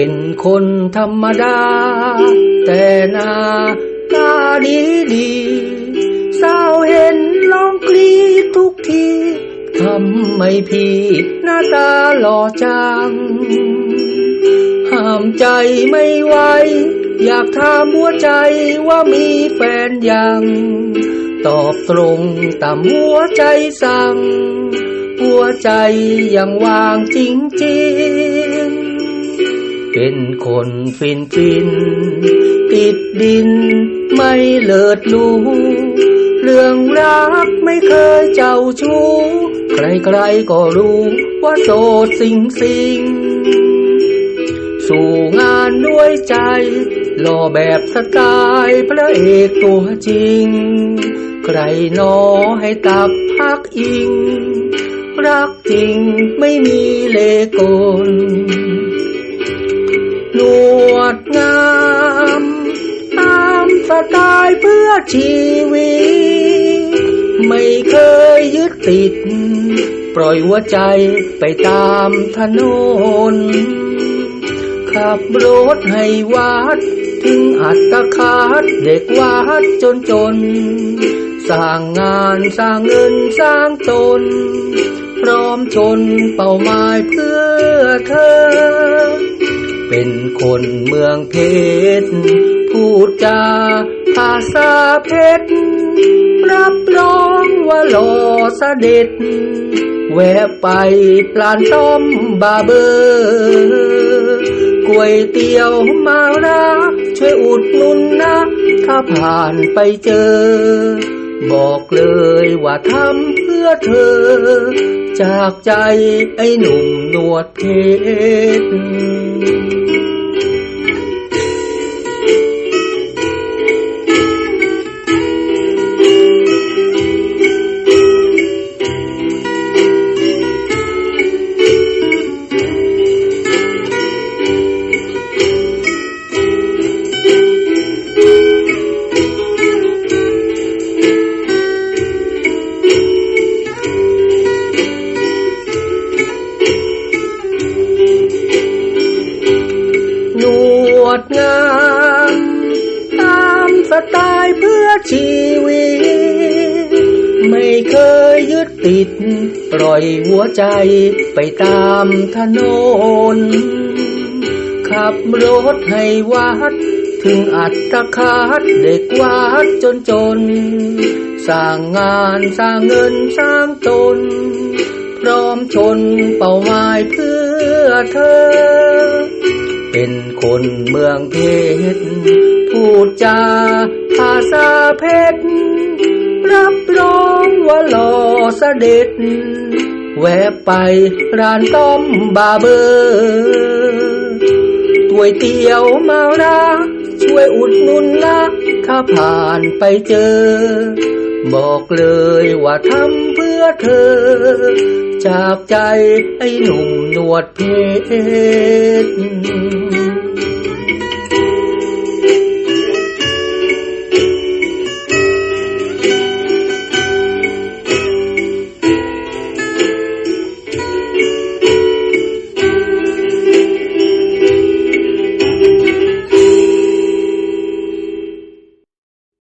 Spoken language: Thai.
เป็นคนธรรมดา แต่หนาตาดีดีสาวเห็นลองกรีดทุกทีทำไมพี่หน้าตาหล่อจัง ห้ามใจไม่ไหว อยากถามหัวใจว่ามีแฟนยัง ตอบตรงตามหัวใจสั่ง หัวใจยังวางจริงๆ เป็นคนฟินฟิน ติดดินไม่เลิศลูเรื่องรักไม่เคยเจ้าชู้ ใครๆก็รู้ว่าโสดสิงสิง สู่งานด้วยใจหล่อแบบสไตล์พระเอกตัวจริง ใครนอให้ตับพักอิง รักจริงไม่มีเลโกนหน ดงาม ตามสไตล์เพื่อชีวิต ไม่เคยยึดติด ปล่อยหัวใจไปตามถนน ขับรถให้วัด ถึงอัตคาดเด็กวัดจนจน สร้างงานสร้างเงินสร้างตน พร้อมชนเป้าหมายเพื่อเธอ เป็นคนเมืองเพชร พูดจาภาษาเพชร รับรองว่าหล่อเสด็จ แวะไปปลานต้มบาเบอร์ก๋วยเตี๋ยวมารักช่วยอุดหนุนนะ ถ้าผ่านไปเจอ บอกเลยว่าทำเพื่อเธอ จากใจไอ้หนุ่มหนวดเพชร ดงาม ตามสไตล์เพื่อชีวิต ไม่เคยยึดติด ปล่อยหัวใจไปตามถนน ขับรถให้วัด ถึงอัตคาดเด็กวัดจนจน สร้างงานสร้างเงินสร้างตน พร้อมชนเป้าหมายเพื่อเธอ เป็นคนเมืองเพชร พูดจาภาษาเพชร รับรองว่าหล่อเสด็จ แวะไปร้านต้มบาเบอร์ก๋วยเตี๋ยวมารักช่วยอุดหนุนนะถ้าผ่านไปเจอ บอกเลยว่าทำเพื่อเธอ จากใจไอ้หนุ่มหนวดเพชร